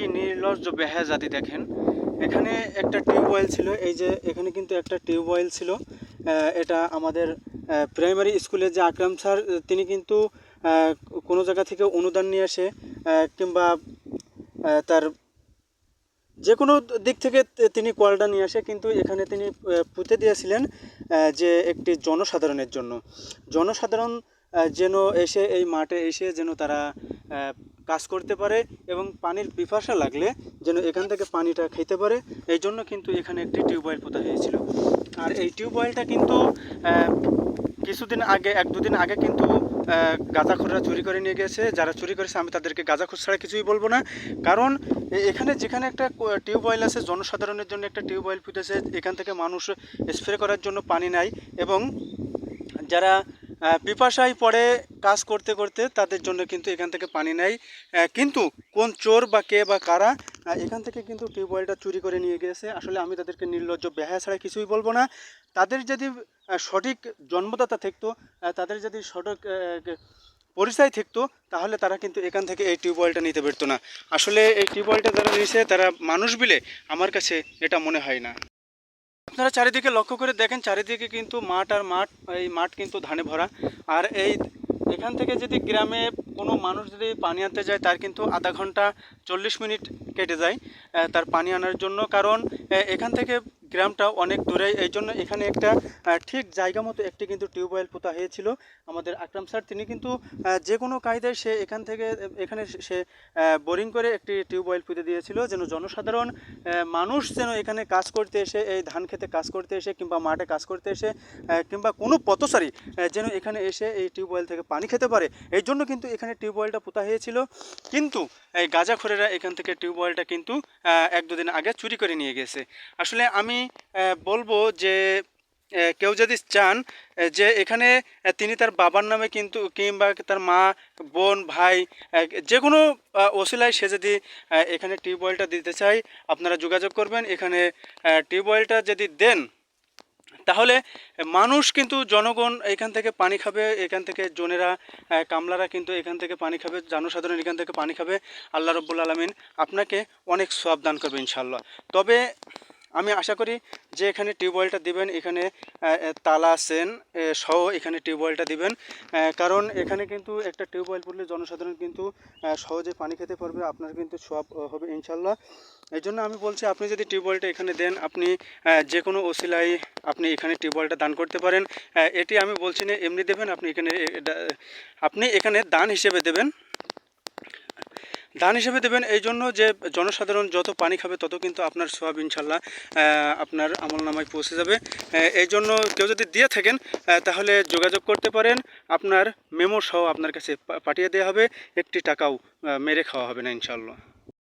কি নির্লজ্জ বেহায়া জাতি দেখেন। এখানে একটা টিউবওয়েল ছিল, এই যে এখানে কিন্তু একটা টিউবওয়েল ছিল। এটা আমাদের প্রাইমারি স্কুলের যে আকরাম স্যার, তিনি কিন্তু কোনো জায়গা থেকে অনুদান নিয়ে আসে কিংবা তার যে কোনো দিক থেকে তিনি কলটা নিয়ে আসে, কিন্তু এখানে তিনি পুঁতে দিয়েছিলেন যে একটি জনসাধারণের জন্য। জনসাধারণ যেন এসে এই মাঠে এসে যেন তারা কাজ করতে পারে এবং পানির পিপাসা লাগলে যেন এখান থেকে পানিটা খেতে পারে। এই জন্য কিন্তু এখানে একটি টিউবওয়েল পোতা হয়েছিল। আর এই টিউবওয়েলটা কিন্তু কিছুদিন আগে, এক দুদিন আগে কিন্তু গাঁজাখোররা চুরি করে নিয়ে গেছে। যারা চুরি করেছে, আমি তাদেরকে গাঁজাখোর ছাড়া কিছুই বলব না। কারণ এখানে যেখানে একটা টিউবওয়েল আছে, জনসাধারণের জন্য একটা টিউবওয়েল ফুটেছে এখান থেকে মানুষ স্প্রে করার জন্য পানি নাই এবং যারা পিপাসায় পড়ে কাজ করতে করতে তাদের জন্য কিন্তু এখান থেকে পানি নেয়। কিন্তু কোন চোর বা কে বা কারা এখান থেকে কিন্তু টিউবওয়েলটা চুরি করে নিয়ে গেছে। আসলে আমি তাদেরকে নির্লজ্জ বেহায়া ছাড়া কিছুই বলব না। তাদের যদি সঠিক জন্মদাতা থাকতো তাদের যদি সঠিক পরিচয় থাকতো, তাহলে তারা কিন্তু এখান থেকে এই টিউবওয়েলটা নিতে পারতো না। আসলে এই টিউবওয়েলটা যারা নিয়েছে, তারা মানুষ বিলে আমার কাছে এটা মনে হয় না। আপনারা চারিদিকে লক্ষ্য করে দেখেন, চারিদিকে কিন্তু মাঠ আর মাঠ, এই মাঠ কিন্তু ধানে ভরা। আর এই এখান থেকে যদি গ্রামে কোনো মানুষ যদি পানি আনতে যায়, তার কিন্তু আধা ঘণ্টা চল্লিশ মিনিট কেটে যায় তার পানি আনার জন্য। কারণ এখান থেকে গ্রামটা অনেক দূরে এই জন্য এখানে একটা ঠিক জায়গা মতো একটি কিন্তু টিউবওয়েল পোতা হয়েছিল আমাদের আকরাম স্যার। তিনি কিন্তু যে কোনো কায়দায় সে এখান থেকে, এখানে সে- বোরিং করে একটি টিউবওয়েল পুঁতে দিয়েছিল যেন জনসাধারণ মানুষ যেন এখানে কাজ করতে এসে, এই ধান খেতে কাজ করতে এসে কিংবা মাঠে কাজ করতে এসে কিংবা কোনো পথচারী যেন এখানে এসে এই টিউবওয়েল থেকে পানি খেতে পারে। এই জন্য কিন্তু এখানে টিউবওয়েলটা পোতা হয়েছিল। কিন্তু এই গাঁজাখোরেরা এখান থেকে টিউবওয়েলটা কিন্তু এক দুদিন আগে চুরি করে নিয়ে গেছে। আসলে আমি বলব যে কেউ যদি চান যে এখানে তিনি তার বাবার নামে কিন্তু, কিংবা তার মা, বোন, ভাই যে কোনো ওসিলায় সে যদি এখানে টিউবওয়েলটা দিতে চায়, আপনারা যোগাযোগ করবেন। এখানে টিউবওয়েলটা যদি দেন, তাহলে মানুষ কিন্তু, জনগণ এখান থেকে পানি খাবে, এখান থেকে জনেরা কামলারা কিন্তু এখান থেকে পানি খাবে, জনসাধারণ এখান থেকে পানি খাবে। আল্লাহ রব্বুল আলমিন আপনাকে অনেক সব দান করবে ইনশাল্লাহ তবে আমি আশা করি যে এখানে টিউবওয়েলটা দিবেন, এখানে তালা সেন সহ এখানে টিউবওয়েলটা দিবেন কারণ এখানে কিন্তু একটা টিউবওয়েল পড়লে জনসাধারণ কিন্তু সহজে পানি খেতে পারবে, আপনার কিন্তু সব হবে ইনশাল্লাহ। এই জন্য আমি বলছি, আপনি যদি টিউবওয়েলটা এখানে দেন, আপনি যে কোনো ওসিলাই আপনি এখানে টিউবওয়েলটা দান করতে পারেন। এটি আমি বলছি না, এমনি দেবেন, আপনি এখানে আপনি এখানে দান হিসেবে দেবেন। দান হিসেবে দেবেন। এই জন্য যে জনসাধারণ যত পানি খাবে, তত কিন্তু আপনার সোয়াব ইনশাল্লাহ আপনার আমল নামায় পৌঁছে যাবে। এই জন্য কেউ যদি দিয়ে থাকেন তাহলে যোগাযোগ করতে পারেন। আপনার মেমো সহ আপনার কাছে পাঠিয়ে দেওয়া হবে। একটি টাকাও মেরে খাওয়া হবে না ইনশাল্লাহ।